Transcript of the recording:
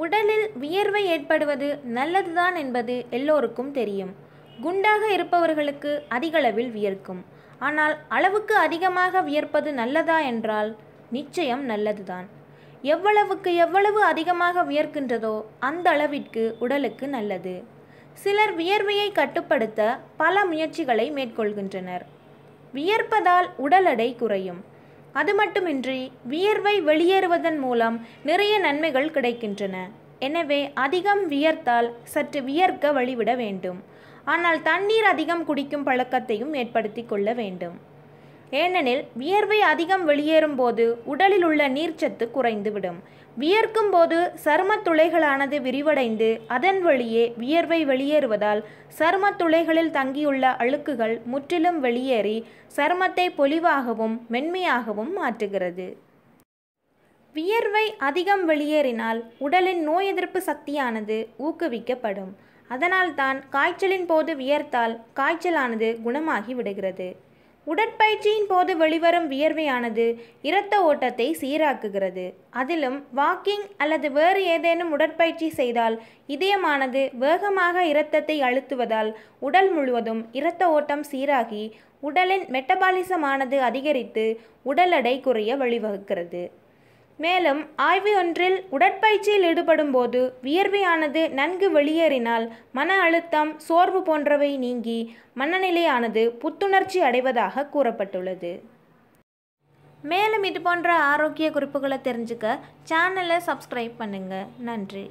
உடலில் வியர்வை ஏற்படுவது நல்லதுதான் என்பது எல்லோருக்கும் தெரியும். குண்டாக இருப்பவர்களுக்கு அதிகளவில் வியர்க்கும். ஆனால் அளவுக்கு அதிகமாக வியர்ப்பது நல்லதா என்றால் நிச்சயம் நல்லதுதான். எவ்வளவுக்கு எவ்வளவு அதிகமாக வியர்க்கின்றதோ அந்த அளவிற்கு உடலுக்கு நல்லது. சிலர் வியர்வையை கட்டுப்படுத்த பல முயற்சிகளை மேற்கொள்கின்றனர். வியர்ப்பதால் உடல் எடை குறையும். அது மட்டுமின்றி வியர்வை வெளியேறுவதன் மூலம் நிறைய நன்மைகள் கிடைக்கின்றன. எனவே அதிகம் வியர்த்தால் சற்று வியர்க்க வழிவிட வேண்டும். ஆனால் தண்ணீர் அதிகம் குடிக்கும் பழக்கத்தையும் ஏற்படுத்தி கொள்ள வேண்டும். ஏனெனில் வியர்வை அதிகம் வெளியேறும் போது உடலில் உள்ள நீர்ச்சத்து குறைந்துவிடும். வியர்க்கும் போது சரும துளைகளானது விரிவடைந்து அதன் வழியே வியர்வை வெளியேறுவதால் சருமத் துளைகளில் தங்கியுள்ள அழுக்குகள் முற்றிலும் வெளியேறி சருமத்தை பொலிவாகவும் மென்மையாகவும் மாற்றுகிறது. வியர்வை அதிகம் வெளியேறினால் உடலின் நோய் எதிர்ப்பு சக்தியானது ஊக்குவிக்கப்படும். அதனால்தான் காய்ச்சலின் போது வியர்த்தால் காய்ச்சலானது குணமாகி விடுகிறது. உடற்பயிற்சியின் போது வெளிவரும் வியர்வையானது இரத்த ஓட்டத்தை சீராக்குகிறது. அதிலும் வாக்கிங் அல்லது வேறு ஏதேனும் உடற்பயிற்சி செய்தால் இதயமானது வேகமாக இரத்தத்தை அழுத்துவதால் உடல் முழுவதும் இரத்த ஓட்டம் சீராகி உடலின் மெட்டபாலிசமானது அதிகரித்து உடல் எடை குறைய வழிவகுக்கிறது. மேலும் ஆய்வு ஒன்றில் உடற்பயிற்சியில் ஈடுபடும் போது வியர்வையானது நன்கு வெளியேறினால் மன அழுத்தம் சோர்வு போன்றவை நீங்கி மனநிலையானது புத்துணர்ச்சி அடைவதாக கூறப்பட்டுள்ளது. மேலும் இது போன்ற ஆரோக்கிய குறிப்புகளை தெரிஞ்சுக்க சேனலை சப்ஸ்கிரைப் பண்ணுங்கள் நன்றி.